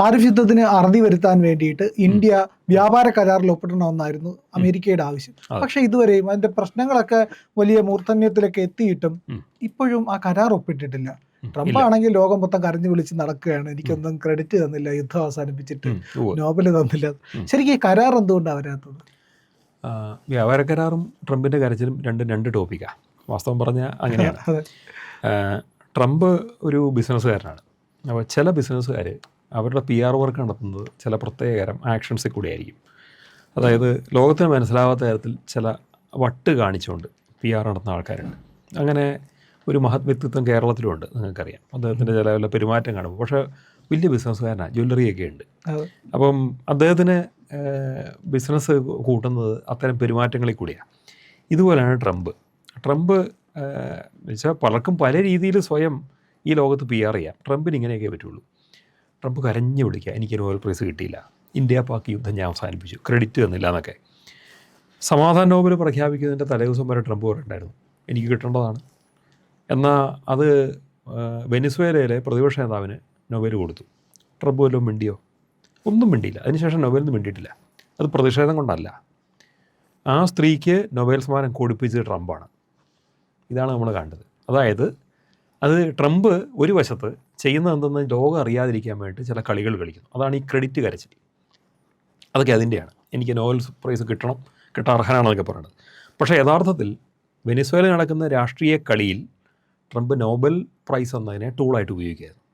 Tariff യുദ്ധത്തിന് അറുതി വരുത്താൻ വേണ്ടിയിട്ട് ഇന്ത്യ വ്യാപാര കരാറിൽ ഒപ്പിടണമെന്നായിരുന്നു അമേരിക്കയുടെ ആവശ്യം. പക്ഷെ ഇതുവരെയും അതിന്റെ പ്രശ്നങ്ങളൊക്കെ വലിയ മൂർധന്യത്തിലൊക്കെ എത്തിയിട്ടും ഇപ്പോഴും ആ കരാർ ഒപ്പിട്ടിട്ടില്ല. ട്രംപ് ആണെങ്കിൽ ലോകം മൊത്തം കരഞ്ഞു വിളിച്ച് നടക്കുകയാണ്. എനിക്കൊന്നും ക്രെഡിറ്റ് തന്നില്ല. യുദ്ധം അവസാനിപ്പിച്ചിട്ട് നോബൽ നോബൽ തന്നില്ല. ശരിക്കും ഈ കരാർ എന്തുകൊണ്ടാണ് വരാത്തത് വ്യാപാര കരാറും ട്രംപിന്റെ കരച്ചിലും രണ്ട് രണ്ട് ടോപ്പിക്കാ. വാസ്തവം പറഞ്ഞാൽ അങ്ങനെയാണ്. ട്രംപ് ഒരു ബിസിനസ്സുകാരനാണ്. അപ്പോൾ ചില ബിസിനസ്സുകാർ അവരുടെ പി ആർ വർക്ക് നടത്തുന്നത് ചില പ്രത്യേകതരം ആക്ഷൻസിൽ കൂടിയായിരിക്കും. അതായത് ലോകത്തിന് മനസ്സിലാവാത്ത തരത്തിൽ ചില വട്ട് കാണിച്ചുകൊണ്ട് പി ആർ നടത്തുന്ന ആൾക്കാരുണ്ട്. അങ്ങനെ ഒരു മഹത് വ്യക്തിത്വം കേരളത്തിലുമുണ്ട് നിങ്ങൾക്കറിയാം. അദ്ദേഹത്തിന്റെ ചില വല്ല പെരുമാറ്റം കാണുമ്പോൾ. പക്ഷേ വലിയ ബിസിനസ്സുകാരനാണ് ജ്വല്ലറിയൊക്കെ ഉണ്ട്. അപ്പം അദ്ദേഹത്തിന് ബിസിനസ് കൂട്ടുന്നത് അത്തരം പെരുമാറ്റങ്ങളിൽ കൂടിയാണ് ഇതുപോലെയാണ് ട്രംപ്. ട്രംപ് വെച്ചാൽ പലർക്കും പല രീതിയിൽ സ്വയം ഈ ലോകത്ത് പി ആർ ചെയ്യാം. ട്രംപിന് ഇങ്ങനെയൊക്കെ പറ്റുള്ളൂ. ട്രംപ് കരഞ്ഞു വിളിക്കുക എനിക്ക് നോബൽ പ്രൈസ് കിട്ടിയില്ല. ഇന്ത്യ പാക് യുദ്ധം ഞാൻ അവസാനിപ്പിച്ചു. ക്രെഡിറ്റ് തന്നില്ല എന്നൊക്കെ. സമാധാന നോബൽ പ്രഖ്യാപിക്കുന്നതിന്റെ തലേദിവസം വരെ ട്രംപ് പറഞ്ഞിട്ടുണ്ടായിരുന്നു എനിക്ക് കിട്ടേണ്ടതാണ്. എന്നാൽ അത് വെനിസ്വേലയിലെ പ്രതിപക്ഷ നേതാവിന് നൊബേൽ കൊടുത്തു. ട്രംപ് വല്ലതും മിണ്ടിയോ? ഒന്നും മിണ്ടിയില്ല. അതിനുശേഷം നൊബേലൊന്നും മിണ്ടിയിട്ടില്ല. അത് പ്രതിഷേധം കൊണ്ടല്ല. ആ സ്ത്രീക്ക് നൊബേൽ സമ്മാനം കൊടുപ്പിച്ചത് ട്രംപാണ്. ഇതാണ് നമ്മൾ കണ്ടത്. അതായത് അത് ട്രംപ് ഒരു വശത്ത് ചെയ്യുന്നത് എന്തെന്ന് ലോകം അറിയാതിരിക്കാൻ വേണ്ടി ചില കളികൾ കളിക്കുന്നു. അതാണ് ഈ ക്രെഡിറ്റ് കരച്ചിൽ അതൊക്കെ അതിന്റെയാണ്. എനിക്ക് നോവൽ പ്രൈസ് കിട്ടണം കിട്ടാൻ അർഹനാണെന്നൊക്കെ പറയുന്നത് പക്ഷേ യഥാർത്ഥത്തിൽ വെനിസ്വേല നടക്കുന്ന രാഷ്ട്രീയ കളിയിൽ ട്രംപ് നോബൽ പ്രൈസ് എന്നതിനെ ടൂളായിട്ട് ഉപയോഗിക്കുകയായിരുന്നു.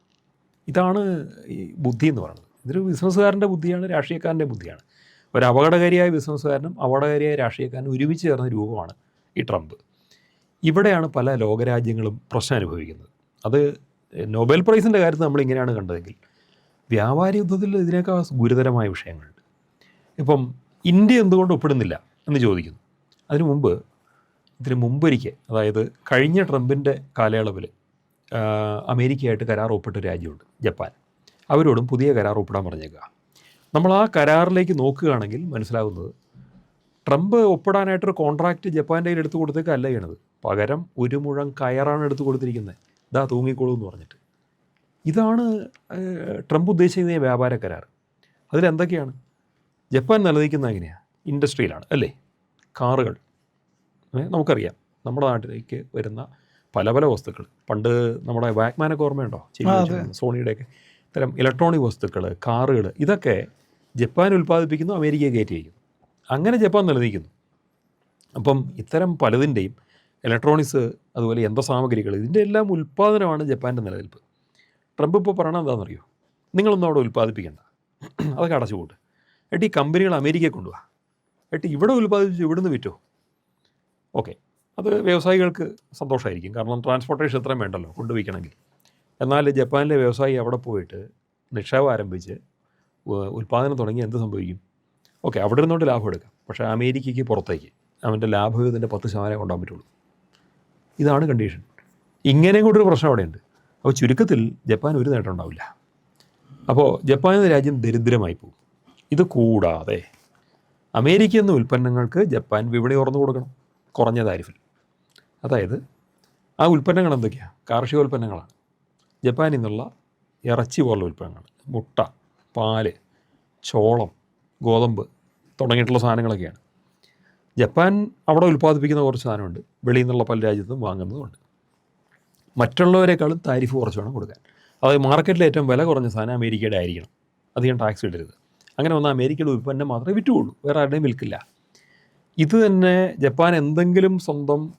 ഇതാണ് ഈ ബുദ്ധി എന്ന് പറയുന്നത്. ഇതൊരു ബിസിനസ്സുകാരന്റെ ബുദ്ധിയാണ് രാഷ്ട്രീയക്കാരന്റെ ബുദ്ധിയാണ്. ഒരു അപകടകാരിയായ ബിസിനസ്സുകാരനും അപകടകാരിയായ രാഷ്ട്രീയക്കാരനും ഒരുമിച്ച് ചേർന്ന രൂപമാണ് ഈ ട്രംപ്. ഇവിടെയാണ് പല ലോകരാജ്യങ്ങളും പ്രശ്നം അനുഭവിക്കുന്നത്. അത് നൊബേൽ പ്രൈസിന്റെ കാര്യത്തിൽ നമ്മൾ ഇങ്ങനെയാണ് കണ്ടതെങ്കിൽ വ്യാപാര യുദ്ധത്തിൽ ഇതിനേക്കാൾ ഗുരുതരമായ വിഷയങ്ങളുണ്ട് ഇപ്പം ഇന്ത്യ എന്തുകൊണ്ട് ഒപ്പിടുന്നില്ല എന്ന് ചോദിക്കുന്നു. അതിനു മുമ്പ് ഇതിന് മുമ്പൊരിക്കൽ അതായത് കഴിഞ്ഞ ട്രംപിന്റെ കാലയളവിൽ അമേരിക്കയായിട്ട് കരാർ ഒപ്പിട്ട രാജ്യമുണ്ട് ജപ്പാൻ. അവരോടും പുതിയ കരാർ ഒപ്പിടാൻ പറഞ്ഞേക്കുക. നമ്മൾ ആ കരാറിലേക്ക് നോക്കുകയാണെങ്കിൽ മനസ്സിലാകുന്നത് ട്രംപ് ഒപ്പിടാനായിട്ടൊരു കോൺട്രാക്റ്റ് ജപ്പാന്റെ കയ്യിൽ എടുത്തു കൊടുത്തേക്കല്ല ചെയ്യണത്. പകരം ഒരു മുഴം കയറാണ് എടുത്തു കൊടുത്തിരിക്കുന്നത്. ഇതാ തൂങ്ങിക്കോളൂ എന്ന് പറഞ്ഞിട്ട്. ഇതാണ് ട്രംപ് ഉദ്ദേശിക്കുന്ന വ്യാപാര കരാർ. അതിലെന്തൊക്കെയാണ്? ജപ്പാൻ നിലനിൽക്കുന്ന എങ്ങനെയാണ് ഇൻഡസ്ട്രിയിലാണ് അല്ലേ? കാറുകൾ. നമുക്കറിയാം നമ്മുടെ നാട്ടിലേക്ക് വരുന്ന പല പല വസ്തുക്കൾ. പണ്ട് നമ്മുടെ വാക്മാനൊക്കെ ഓർമ്മയുണ്ടോ? സോണിയുടെയൊക്കെ. ഇത്തരം ഇലക്ട്രോണിക് വസ്തുക്കൾ കാറുകൾ ഇതൊക്കെ ജപ്പാൻ ഉൽപ്പാദിപ്പിക്കുന്നു അമേരിക്കയെ കയറ്റി വയ്ക്കുന്നു അങ്ങനെ ജപ്പാൻ നിലനിൽക്കുന്നു. അപ്പം ഇത്തരം പലതിന്റെയും ഇലക്ട്രോണിക്സ് അതുപോലെ യന്ത്രസാമഗ്രികൾ ഇതിന്റെ എല്ലാം ഉൽപ്പാദനമാണ് ജപ്പാന്റെ നിലനിൽപ്പ്. ട്രംപ് ഇപ്പോൾ പറയണത് എന്താണെന്നറിയോ? നിങ്ങളൊന്നും അവിടെ ഉൽപ്പാദിപ്പിക്കേണ്ട. അതൊക്കെ അടച്ചുകൂട്ട് എന്നിട്ട് ഈ കമ്പനികൾ അമേരിക്കയിൽ കൊണ്ടുപോവാ എന്നിട്ട് ഇവിടെ ഉൽപ്പാദിപ്പിച്ച് ഇവിടുന്ന് വിറ്റോ? ഓക്കെ. അത് വ്യവസായികൾക്ക് സന്തോഷമായിരിക്കും. കാരണം ട്രാൻസ്പോർട്ടേഷൻ ഇത്രയും വേണ്ടല്ലോ കൊണ്ടുപോയിക്കണമെങ്കിൽ. എന്നാൽ ജപ്പാനിലെ വ്യവസായി അവിടെ പോയിട്ട് നിക്ഷേപം ആരംഭിച്ച് ഉൽപ്പാദനം തുടങ്ങി എന്ത് സംഭവിക്കും? ഓക്കെ അവിടെ നിന്നുകൊണ്ട് ലാഭം എടുക്കാം. പക്ഷേ അമേരിക്കയ്ക്ക് പുറത്തേക്ക്. അവന്റെ ലാഭവിധത്തിന്റെ പത്ത് ശതമാനം കൊണ്ടാൻ പറ്റുള്ളൂ. ഇതാണ് കണ്ടീഷൻ ഇങ്ങനെ കൂടി ഒരു പ്രശ്നം അവിടെയുണ്ട്. അപ്പോൾ ചുരുക്കത്തിൽ ജപ്പാൻ ഒരു നേട്ടം ഉണ്ടാവില്ല. അപ്പോൾ ജപ്പാൻ എന്ന രാജ്യം ദരിദ്രമായി പോകും. ഇത് കൂടാതെ അമേരിക്ക എന്ന ഉൽപ്പന്നങ്ങൾക്ക് ജപ്പാൻ വിപണി തുറന്നു കൊടുക്കണം. കുറഞ്ഞ താരിഫിൽ. അതായത് ആ ഉൽപ്പന്നങ്ങൾ എന്തൊക്കെയാണ് കാർഷിക ഉൽപ്പന്നങ്ങളാണ്. ജപ്പാനിൽ നിന്നുള്ള ഇറച്ചി പോലുള്ള ഉൽപ്പന്നങ്ങൾ മുട്ട പാൽ ചോളം ഗോതമ്പ് തുടങ്ങിയിട്ടുള്ള സാധനങ്ങളൊക്കെയാണ്. ജപ്പാൻ അവിടെ ഉൽപ്പാദിപ്പിക്കുന്ന കുറച്ച് സാധനമുണ്ട്. വെളിയിൽ നിന്നുള്ള പല രാജ്യത്തും വാങ്ങുന്നതുമുണ്ട്. മറ്റുള്ളവരെക്കാളും താരിഫ് കുറച്ച് വേണം കൊടുക്കാൻ. അതായത് മാർക്കറ്റിൽ ഏറ്റവും വില കുറഞ്ഞ സാധനം അമേരിക്കയുടെ ആയിരിക്കണം. അധികം ടാക്സ് ഇടരുത്. അങ്ങനെ വന്നാൽ അമേരിക്കയുടെ ഉൽപ്പന്നം മാത്രമേ വിറ്റുള്ളൂ വേറെ ആരുടെയും വിൽക്കില്ല. ഇത് തന്നെ ജപ്പാൻ എന്തെങ്കിലും സ്വന്തം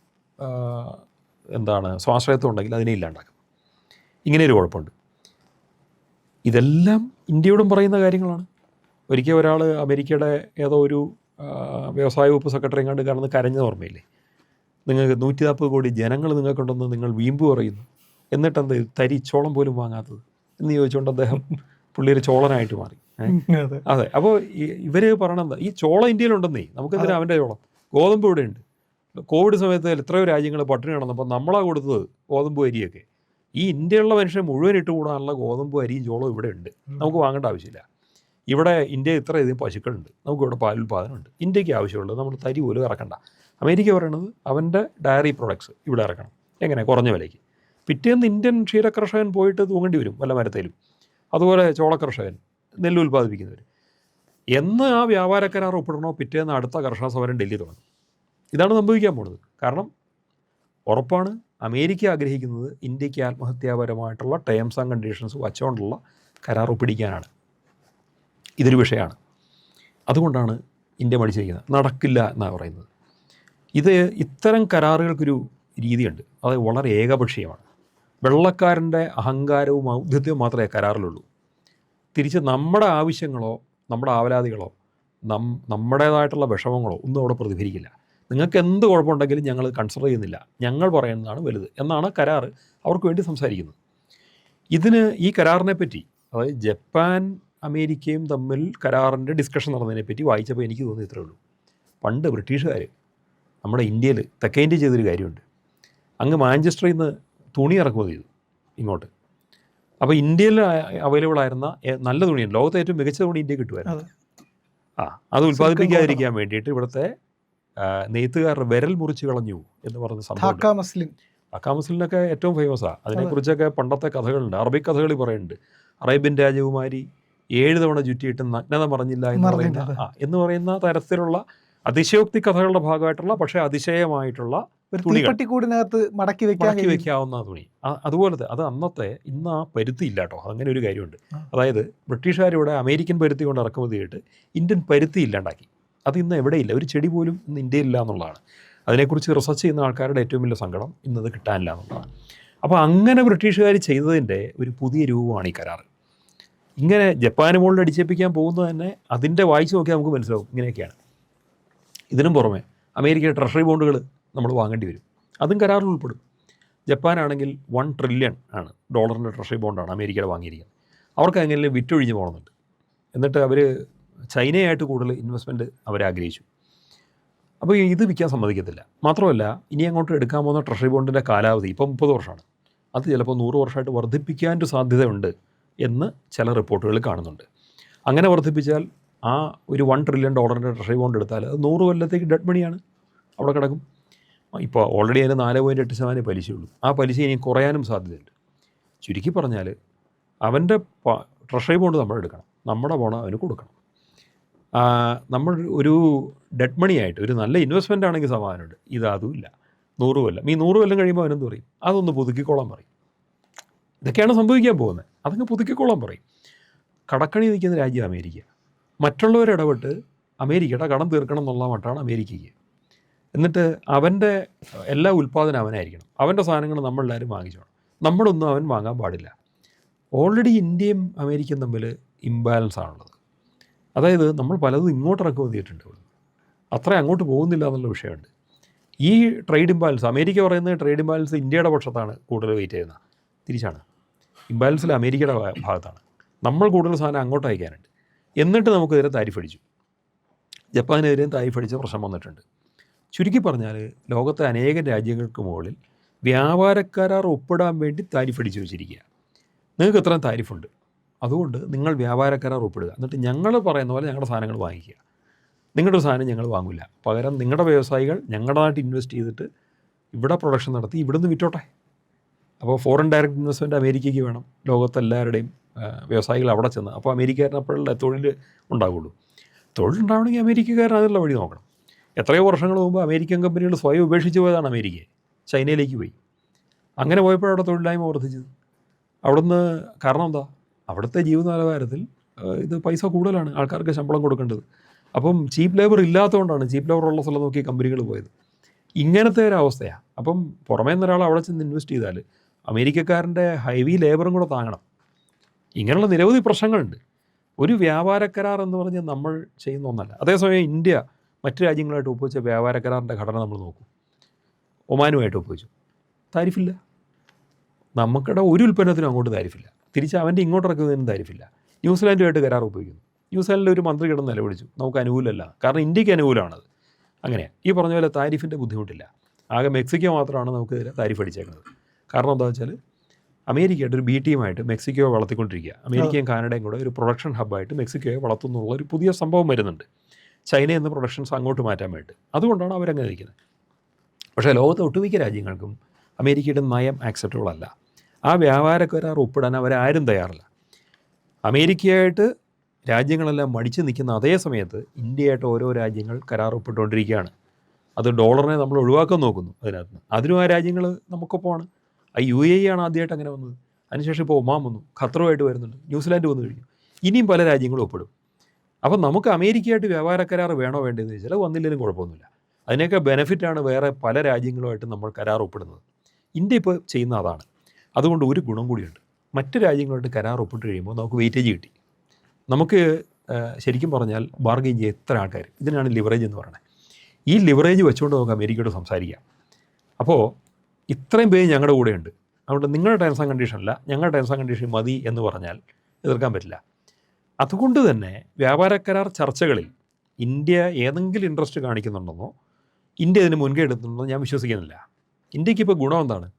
എന്താണ് സ്വാശ്രയത്വം ഉണ്ടെങ്കിൽ അതിനെ ഇല്ലാണ്ടാക്കും. ഇങ്ങനെ ഒരു കുഴപ്പമുണ്ട്. ഇതെല്ലാം ഇന്ത്യയോടും പറയുന്ന കാര്യങ്ങളാണ്. ഒരിക്കൽ ഒരാൾ അമേരിക്കയുടെ ഏതോ ഒരു വ്യവസായ വകുപ്പ് സെക്രട്ടറി കണ്ട് കാണുന്നത് കരഞ്ഞത് ഓർമ്മയില്ലേ? നിങ്ങൾക്ക് നൂറ്റി നാൽപ്പത് കോടി ജനങ്ങൾ നിങ്ങൾക്കുണ്ടെന്ന് നിങ്ങൾ വീമ്പ് പറയുന്നു. എന്നിട്ടെന്ത് തരി ചോളം പോലും വാങ്ങാത്തത്. എന്ന് ചോദിച്ചുകൊണ്ട് അദ്ദേഹം പുള്ളി ഒരു ചോളനായിട്ട് മാറി? അതെ. അപ്പോൾ ഇവർ പറയണത് ഈ ചോളം ഇന്ത്യയിലുണ്ടെന്നേ നമുക്കെന്തിനാ അവന്റെ ചോളം? ഗോതമ്പ് ഇവിടെ ഉണ്ട് കോവിഡ് സമയത്ത് എത്രയോ രാജ്യങ്ങൾ പട്ടിണി കിടന്നപ്പോൾ നമ്മളാ കൊടുത്തത് ഗോതമ്പ് അരിയൊക്കെ. ഈ ഇന്ത്യയിലുള്ള മനുഷ്യൻ മുഴുവൻ ഇട്ട് കൂടാനുള്ള ഗോതമ്പ് അരിയും ചോളവും ഇവിടെ ഉണ്ട് നമുക്ക് വാങ്ങേണ്ട ആവശ്യമില്ല. ഇവിടെ ഇന്ത്യ ഇത്രയധികം പശുക്കളുണ്ട്. നമുക്ക് ഇവിടെ പാലുൽപാദനമുണ്ട് ഇന്ത്യയ്ക്ക് ആവശ്യമുള്ളത് നമ്മൾ തരി പോലും ഇറക്കണ്ട. അമേരിക്ക പറയണത് അവന്റെ ഡയറി പ്രൊഡക്ട്സ് ഇവിടെ ഇറക്കണം. എങ്ങനെ? കുറഞ്ഞ വിലയ്ക്ക്. പിറ്റേന്ന് ഇന്ത്യൻ ക്ഷീരകർഷകൻ പോയിട്ട് തൂങ്ങേണ്ടി വരും വല്ല മരത്തേലും. അതുപോലെ ചോളകർഷകൻ നെല്ല് ഉൽപ്പാദിപ്പിക്കുന്നവർ എന്ന് ആ വ്യാപാര കരാർ ഒപ്പിടണോ? പിറ്റേന്ന് അടുത്ത കർഷക സമരം ഡൽഹി തുടങ്ങും. ഇതാണ് സംഭവിക്കാൻ പോണത് കാരണം ഉറപ്പാണ് അമേരിക്ക ആഗ്രഹിക്കുന്നത് ഇന്ത്യയ്ക്ക് ആത്മഹത്യാപരമായിട്ടുള്ള ടേംസ് ആൻഡ് കണ്ടീഷൻസ് വച്ചുകൊണ്ടുള്ള കരാർ ഒപ്പിടിക്കാനാണ്. ഇതൊരു വിഷയമാണ്. അതുകൊണ്ടാണ് ഇന്ത്യ മടിച്ചിരിക്കുന്നത്. നടക്കില്ല എന്നാണ് പറയുന്നത്. ഇത് ഇത്തരം കരാറുകൾക്കൊരു രീതിയുണ്ട്. അത് വളരെ ഏകപക്ഷീയമാണ്. വെള്ളക്കാരന്റെ അഹങ്കാരവും ഔദ്ധ്യത്വവും മാത്രമേ കരാറിലുള്ളൂ. തിരിച്ച് നമ്മുടെ ആവശ്യങ്ങളോ നമ്മുടെ ആവലാതികളോ നം നമ്മുടേതായിട്ടുള്ള വിഷമങ്ങളോ ഒന്നും അവിടെ പ്രതിഫലിക്കില്ല. നിങ്ങൾക്ക് എന്ത് കുഴപ്പമുണ്ടെങ്കിലും ഞങ്ങൾ കൺസിഡർ ചെയ്യുന്നില്ല. ഞങ്ങൾ പറയുന്നതാണ് വലുത് എന്നാണ് കരാർ അവർക്ക് വേണ്ടി സംസാരിക്കുന്നത്. ഇതിന് ഈ കരാറിനെ പറ്റി അതായത് ജപ്പാൻ അമേരിക്കയും തമ്മിൽ കരാറിന്റെ ഡിസ്കഷൻ നടന്നതിനെ പറ്റി വായിച്ചപ്പോൾ എനിക്ക് തോന്നി ഇത്രേ ഉള്ളൂ. പണ്ട് ബ്രിട്ടീഷുകാർ നമ്മുടെ ഇന്ത്യയിൽ തെക്കേ ഇന്ത്യ ചെയ്തൊരു കാര്യമുണ്ട്. അങ്ങ് മാഞ്ചസ്റ്ററിൽ നിന്ന് തുണി ഇറക്കുമതി ചെയ്തു ഇങ്ങോട്ട്. അപ്പോൾ ഇന്ത്യയിൽ അവൈലബിൾ ആയിരുന്ന നല്ല തുണിയാണ് ലോകത്തെ ഏറ്റവും മികച്ച തുണി ഇന്ത്യ കിട്ടുമായിരുന്നു. ആ അത് ഉൽപ്പാദിപ്പിക്കാതിരിക്കാൻ വേണ്ടിയിട്ട് ഇവിടുത്തെ നെയ്ത്തുകാരുടെ വിരൽ മുറിച്ച് കളഞ്ഞു എന്ന് പറഞ്ഞ സംഭവം ധാക്ക മസ്ലിൻ. അക്കാമസിലിനൊക്കെ ഏറ്റവും ഫേമസാണ് അതിനെക്കുറിച്ചൊക്കെ പണ്ടത്തെ കഥകളുണ്ട്. അറബിക് കഥകളിൽ പറയുന്നുണ്ട്. അറേബ്യൻ രാജകുമാരി ഏഴ് തവണ ചുറ്റിയിട്ട് നഗ്നത മറഞ്ഞില്ല എന്ന് പറയുന്ന എന്ന് പറയുന്ന തരത്തിലുള്ള അതിശയോക്തി കഥകളുടെ ഭാഗമായിട്ടുള്ള പക്ഷേ അതിശയമായിട്ടുള്ള ഒരു മടക്കി മടക്കി വെക്കാവുന്ന തുണി. അതുപോലത്തെ അത് അന്നത്തെ ഇന്ന് ആ പരുത്തി ഇല്ല കേട്ടോ. അങ്ങനെ ഒരു കാര്യമുണ്ട്. അതായത് ബ്രിട്ടീഷുകാരിവിടെ അമേരിക്കൻ പരുത്തി കൊണ്ട് ഇറക്കുമതി ചെയ്തിട്ട് ഇന്ത്യൻ പരുത്തി ഇല്ലാണ്ടാക്കി. അത് ഇന്ന് എവിടെയില്ല ഒരു ചെടി പോലും ഇന്ന് ഇന്ത്യയിലില്ല എന്നുള്ളതാണ്. അതിനെക്കുറിച്ച് റിസർച്ച് ചെയ്യുന്ന ആൾക്കാരുടെ ഏറ്റവും വലിയ സങ്കടം ഇന്നത് കിട്ടാനില്ല എന്നുള്ളതാണ്. അപ്പോൾ അങ്ങനെ ബ്രിട്ടീഷുകാർ ചെയ്തതിന്റെ ഒരു പുതിയ രൂപമാണ് ഈ കരാർ ഇങ്ങനെ ജപ്പാന് മുകളിൽ അടിച്ചേൽപ്പിക്കാൻ പോകുന്നത് തന്നെ അതിന്റെ വായിച്ച് നോക്കിയാൽ നമുക്ക് മനസ്സിലാവും ഇങ്ങനെയൊക്കെയാണ്. ഇതിനും പുറമെ അമേരിക്കയുടെ ട്രഷറി ബോണ്ടുകൾ നമ്മൾ വാങ്ങേണ്ടി വരും. അതും കരാറിൽ ഉൾപ്പെടും. ജപ്പാനാണെങ്കിൽ വൺ ട്രില്യൺ ആണ് ഡോളറിന്റെ ട്രഷറി ബോണ്ടാണ് അമേരിക്കയുടെ വാങ്ങിയിരിക്കുന്നത്. അവർക്ക് അങ്ങനെ വിറ്റൊഴിഞ്ഞ് പോകണമെന്നുണ്ട്. എന്നിട്ട് അവർ ചൈനയായിട്ട് കൂടുതൽ ഇൻവെസ്റ്റ്മെന്റ് അവരാഗ്രഹിച്ചു അപ്പോൾ ഇത് വിൽക്കാൻ സമ്മതിക്കത്തില്ല. മാത്രമല്ല ഇനി അങ്ങോട്ട് എടുക്കാൻ പോകുന്ന ട്രഷറി ബോണ്ടിന്റെ കാലാവധി ഇപ്പോൾ മുപ്പത് വർഷമാണ്. അത് ചിലപ്പോൾ നൂറ് വർഷമായിട്ട് വർദ്ധിപ്പിക്കാൻ ഒരു സാധ്യതയുണ്ട്. എന്ന് ചില റിപ്പോർട്ടുകൾ കാണുന്നുണ്ട്. അങ്ങനെ വർദ്ധിപ്പിച്ചാൽ ആ ഒരു വൺ ട്രില്യൺ ഡോളറിന്റെ ട്രഷറി ബോണ്ട് എടുത്താൽ അത് നൂറ് കൊല്ലത്തേക്ക് ഡെഡ് മണിയാണ് അവിടെ കിടക്കും. ഇപ്പോൾ ഓൾറെഡി അതിന് നാല് പോയിന്റ് എട്ട് ശതമാനം പലിശയുള്ളൂ. ആ പലിശ ഇനി കുറയാനും സാധ്യതയുണ്ട്. ചുരുക്കി പറഞ്ഞാൽ അവന്റെ ട്രഷറി ബോണ്ട് നമ്മൾ എടുക്കണം. നമ്മുടെ പണം അവന് കൊടുക്കണം. നമ്മൾ ഒരു ഡെഡ് മണി ആയിട്ട് ഒരു നല്ല ഇൻവെസ്റ്റ്മെന്റ് ആണെങ്കിൽ സമാധാനമുണ്ട്. ഇത് അതുമില്ല. നൂറ് കൊല്ലം. ഈ നൂറ് കൊല്ലം കഴിയുമ്പോൾ അവനെന്ത് പറയും? അതൊന്ന് പുതുക്കിക്കോളാൻ പറയും. ഇതൊക്കെയാണ് സംഭവിക്കാൻ പോകുന്നത്. അതങ്ങ് പുതുക്കിക്കോളാൻ പറയും. കടക്കണി നിൽക്കുന്ന രാജ്യം അമേരിക്ക. മറ്റുള്ളവരിടപെട്ട് അമേരിക്കയുടെ കടം തീർക്കണം എന്നുള്ള മട്ടാണ് അമേരിക്കയ്ക്ക്. എന്നിട്ട് അവന്റെ എല്ലാ ഉൽപ്പാദനം അവനായിരിക്കണം. അവന്റെ സാധനങ്ങൾ നമ്മളെല്ലാവരും വാങ്ങിച്ചോണം. നമ്മളൊന്നും അവൻ വാങ്ങാൻ പാടില്ല. ഓൾറെഡി ഇന്ത്യയും അമേരിക്കയും തമ്മിൽ ഇംബാലൻസ് ആണുള്ളത്. അതായത് നമ്മൾ പലതും ഇങ്ങോട്ട് ഇറക്കുമതി ചെയ്തിട്ടുണ്ട് ഇവിടുന്ന്. അത്ര അങ്ങോട്ട് പോകുന്നില്ല എന്നുള്ള വിഷയമുണ്ട്. ഈ ട്രേഡ് ഇംബാലൻസ് അമേരിക്ക പറയുന്നത് ട്രേഡ് ഇംബാലൻസ് ഇന്ത്യയുടെ പക്ഷത്താണ് കൂടുതൽ വെയിറ്റ് ചെയ്യുന്നത്. തിരിച്ചാണ്. ഇംബാലൻസിൽ അമേരിക്കയുടെ ഭാഗത്താണ്. നമ്മൾ കൂടുതൽ സാധനം അങ്ങോട്ട് അയക്കാനുണ്ട്. എന്നിട്ട് നമുക്കെതിരെ താരിഫ് അടിച്ചു ജപ്പാനെതിരെയും താരിഫ് അടിച്ച പ്രശ്നം വന്നിട്ടുണ്ട്. ചുരുക്കി പറഞ്ഞാൽ ലോകത്തെ അനേകം രാജ്യങ്ങൾക്ക് മുകളിൽ വ്യാപാരക്കരാർ ഒപ്പിടാൻ വേണ്ടി താരിഫ് അടിച്ചു വെച്ചിരിക്കുക. നിങ്ങൾക്ക് ഇത്രയും താരിഫുണ്ട്. അതുകൊണ്ട് നിങ്ങൾ വ്യാപാരക്കരാർ ഒപ്പിടുക എന്നിട്ട് ഞങ്ങൾ പറയുന്ന പോലെ ഞങ്ങളുടെ സാധനങ്ങൾ വാങ്ങിക്കുക. നിങ്ങളുടെ സാധനം ഞങ്ങൾ വാങ്ങില്ല പകരം നിങ്ങളുടെ വ്യവസായികൾ ഞങ്ങളുടെ നാട്ടിൽ ഇൻവെസ്റ്റ് ചെയ്തിട്ട് ഇവിടെ പ്രൊഡക്ഷൻ നടത്തി ഇവിടുന്ന് വിറ്റോട്ടെ. അപ്പോൾ ഫോറിൻ ഡയറക്റ്റ് ഇൻവെസ്റ്റ്മെന്റ് അമേരിക്കയ്ക്ക് വേണം. ലോകത്തെല്ലാവരുടെയും വ്യവസായികൾ അവിടെ ചെന്ന്. അപ്പോൾ അമേരിക്കക്കാരന് അപ്പോഴല്ലേ തൊഴിൽ ഉണ്ടാവുള്ളൂ. തൊഴിലുണ്ടാവണമെങ്കിൽ അമേരിക്കക്കാരൻ അതിനുള്ള വഴി നോക്കണം. എത്രയോ വർഷങ്ങൾ മുമ്പ് അമേരിക്കൻ കമ്പനികൾ സ്വയം ഉപേക്ഷിച്ച് പോയതാണ് അമേരിക്കയെ. ചൈനയിലേക്ക് പോയി. അങ്ങനെ പോയപ്പോൾ അവിടെ തൊഴിലില്ലായ്മ വർദ്ധിച്ചത്. അവിടുന്ന് കാരണം എന്താ? അവിടുത്തെ ജീവിത നിലവാരത്തിൽ ഇത് പൈസ കൂടുതലാണ് ആൾക്കാർക്ക് ശമ്പളം കൊടുക്കേണ്ടത്. അപ്പം ചീപ്പ് ലേബർ ഇല്ലാത്തതുകൊണ്ടാണ് ചീപ്പ് ലേബർ ഉള്ള സ്ഥലം നോക്കി കമ്പനികൾ പോയത്. ഇങ്ങനത്തെ ഒരു അവസ്ഥയാണ് അപ്പം പുറമേ നിന്നൊരാൾ അവിടെ ചെന്ന് ഇൻവെസ്റ്റ് ചെയ്താൽ അമേരിക്കക്കാരന്റെ ഹൈവി ലേബറും കൂടെ താങ്ങണം. ഇങ്ങനെയുള്ള നിരവധി പ്രശ്നങ്ങളുണ്ട്. ഒരു വ്യാപാര കരാർ എന്ന് പറഞ്ഞാൽ നമ്മൾ ചെയ്യുന്ന ഒന്നല്ല. അതേസമയം ഇന്ത്യ മറ്റു രാജ്യങ്ങളായിട്ട് ഒപ്പുവെച്ച വ്യാപാര കരാറിന്റെ ഘടന നമ്മൾ നോക്കും. ഒമാനുമായിട്ട് ഒപ്പുവെച്ചു. താരിഫില്ല. നമുക്കിടെ ഒരു ഉൽപ്പന്നത്തിനും അങ്ങോട്ട് താരിഫില്ല. തിരിച്ച് അവന്റെ ഇങ്ങോട്ട് ഇറക്കുന്നതിനും താരിഫില്ല. ന്യൂസിലാൻഡുമായിട്ട് കരാർ ഒപ്പുവെക്കുന്നു. ന്യൂസിലാൻഡിൽ ഒരു മന്ത്രി കിടന്ന് നിലവിളിച്ചു. നമുക്ക് അനുകൂലമല്ല. കാരണം ഇന്ത്യയ്ക്ക് അനുകൂലമാണത്. അങ്ങനെ. ഈ പറഞ്ഞ പോലെ താരിഫിന്റെ ബുദ്ധിമുട്ടില്ല. ആകെ മെക്സിക്കോ മാത്രമാണ് നമുക്ക് താരിഫ് അടിച്ചേക്കുന്നത്. കാരണം എന്താ വെച്ചാൽ അമേരിക്കയായിട്ട് ഒരു ബി ടീമായിട്ട് മെക്സിക്കോയെ വളർത്തിക്കൊണ്ടിരിക്കുക. അമേരിക്കയും കാനഡയും കൂടെ ഒരു പ്രൊഡക്ഷൻ ഹബ്ബായിട്ട് മെക്സിക്കോയെ വളർത്തുന്നുള്ള ഒരു പുതിയ സംഭവം വരുന്നുണ്ട്. ചൈന എന്ന പ്രൊഡക്ഷൻസ് അങ്ങോട്ട് മാറ്റാൻ വേണ്ടി അതുകൊണ്ടാണ് അവരങ്ങനെ ഇരിക്കുന്നത്. പക്ഷേ ലോകത്തെ ഒട്ടുമിക്ക രാജ്യങ്ങൾക്കും അമേരിക്കയുടെ നയം ആക്സെപ്റ്റബിൾ അല്ല. ആ വ്യാപാര കരാർ ഒപ്പിടാൻ അവരാരും തയ്യാറല്ല. അമേരിക്കയായിട്ട് രാജ്യങ്ങളെല്ലാം മടിച്ചു നിൽക്കുന്ന അതേ സമയത്ത് ഇന്ത്യയായിട്ട് ഓരോ രാജ്യങ്ങൾ കരാർ ഒപ്പിട്ടുകൊണ്ടിരിക്കുകയാണ്. അത് ഡോളറിനെ നമ്മൾ ഒഴിവാക്കാൻ നോക്കുന്നു അതിനകത്ത് അതിനും ആ രാജ്യങ്ങൾ നമുക്കൊപ്പമാണ്. ആ യു എ ആണ് ആദ്യമായിട്ട് അങ്ങനെ വന്നത്. അതിനുശേഷം ഇപ്പോൾ ഒമാൻ വന്നു. ഖത്തറുമായിട്ട് വരുന്നുണ്ട്. ന്യൂസിലാൻഡ് വന്നു കഴിഞ്ഞു. ഇനിയും പല രാജ്യങ്ങളും ഒപ്പിടും. അപ്പം നമുക്ക് അമേരിക്കയായിട്ട് വ്യാപാര കരാർ വേണോ വേണ്ടതെന്ന് ചോദിച്ചാൽ വന്നില്ലെങ്കിലും കുഴപ്പമൊന്നുമില്ല. അതിനൊക്കെ ബെനിഫിറ്റാണ് വേറെ പല രാജ്യങ്ങളുമായിട്ട് നമ്മൾ കരാർ ഒപ്പിടുന്നത്. ഇന്ത്യ ഇപ്പോൾ ചെയ്യുന്ന അതാണ്. അതുകൊണ്ട് ഒരു ഗുണം കൂടിയുണ്ട്. മറ്റ് രാജ്യങ്ങളുമായിട്ട് കരാർ ഒപ്പിട്ട് കഴിയുമ്പോൾ നമുക്ക് വെയിറ്റേജ് കിട്ടി. നമുക്ക് ശരിക്കും പറഞ്ഞാൽ ബാർഗെയിൻ ചെയ്യുക എത്ര ആൾക്കാർ ഇതിനാണ് ലിവറേജ് എന്ന് പറയുന്നത്. ഈ ലിവറേജ് വെച്ചുകൊണ്ട് നമുക്ക് അമേരിക്കയോട് സംസാരിക്കാം. അപ്പോൾ ഇത്രയും പേര് ഞങ്ങളുടെ കൂടെയുണ്ട്. അതുകൊണ്ട് നിങ്ങളുടെ ടേംസ് ആൻഡ് കണ്ടീഷൻ അല്ല ഞങ്ങളുടെ ടേംസ് ആൻഡ് കണ്ടീഷൻ മതി എന്ന് പറഞ്ഞാൽ എതിർക്കാൻ പറ്റില്ല. അതുകൊണ്ട് തന്നെ വ്യാപാര കരാർ ചർച്ചകളിൽ ഇന്ത്യ ഏതെങ്കിലും ഇൻട്രസ്റ്റ് കാണിക്കുന്നുണ്ടെന്നോ ഇന്ത്യ അതിന് മുൻകൈ എടുത്തുണ്ടെന്നോ ഞാൻ വിശ്വസിക്കുന്നില്ല. ഇന്ത്യയ്ക്ക് ഇപ്പോൾ ഗുണം എന്താണ്?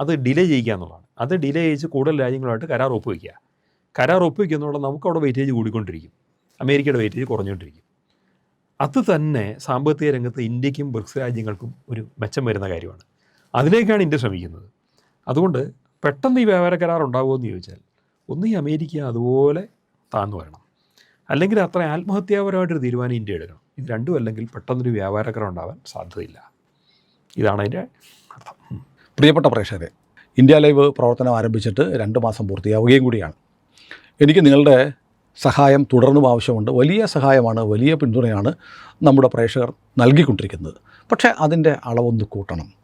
അത് ഡിലേ ചെയ്യുക എന്നുള്ളതാണ്. അത് ഡിലേ ചെയ്ത് കൂടുതൽ രാജ്യങ്ങളുമായിട്ട് കരാർ ഒപ്പുവയ്ക്കുക കരാർ ഒപ്പുവയ്ക്കുന്നതോടെ നമുക്ക് അവിടെ വെയിറ്റേജ് കൂടിക്കൊണ്ടിരിക്കും. അമേരിക്കയുടെ വെയിറ്റേജ് കുറഞ്ഞുകൊണ്ടിരിക്കും. അത് തന്നെ സാമ്പത്തിക രംഗത്ത് ഇന്ത്യക്കും ബ്രിക്സ് രാജ്യങ്ങൾക്കും ഒരു മെച്ചം വരുന്ന കാര്യമാണ്. അതിലേക്കാണ് ഇന്ത്യ ശ്രമിക്കുന്നത്. അതുകൊണ്ട് പെട്ടെന്ന് ഈ വ്യാപാര കരാർ ഉണ്ടാകുമോ എന്ന് ചോദിച്ചാൽ ഒന്ന് ഈ അമേരിക്ക അതുപോലെ താഴ്ന്നു വരണം. അല്ലെങ്കിൽ അത്ര ആത്മഹത്യാപരമായിട്ടൊരു തീരുമാനം ഇന്ത്യ എടുക്കണം. ഇത് രണ്ടും അല്ലെങ്കിൽ പെട്ടെന്നൊരു വ്യാപാര കരാർ ഉണ്ടാവാൻ സാധ്യതയില്ല. ഇതാണ് അതിന്റെ അർത്ഥം. പ്രിയപ്പെട്ട പ്രേക്ഷകരെ ഇന്ത്യ ലൈവ് പ്രവർത്തനം ആരംഭിച്ചിട്ട് രണ്ട് മാസം പൂർത്തിയാവുകയും കൂടിയാണ്. എനിക്ക് നിങ്ങളുടെ സഹായം തുടർന്നും ആവശ്യമുണ്ട്. വലിയ സഹായമാണ് വലിയ പിന്തുണയാണ് നമ്മുടെ പ്രേക്ഷകർ നൽകിക്കൊണ്ടിരിക്കുന്നത്. പക്ഷേ അതിന്റെ അളവൊന്ന് കൂട്ടണം.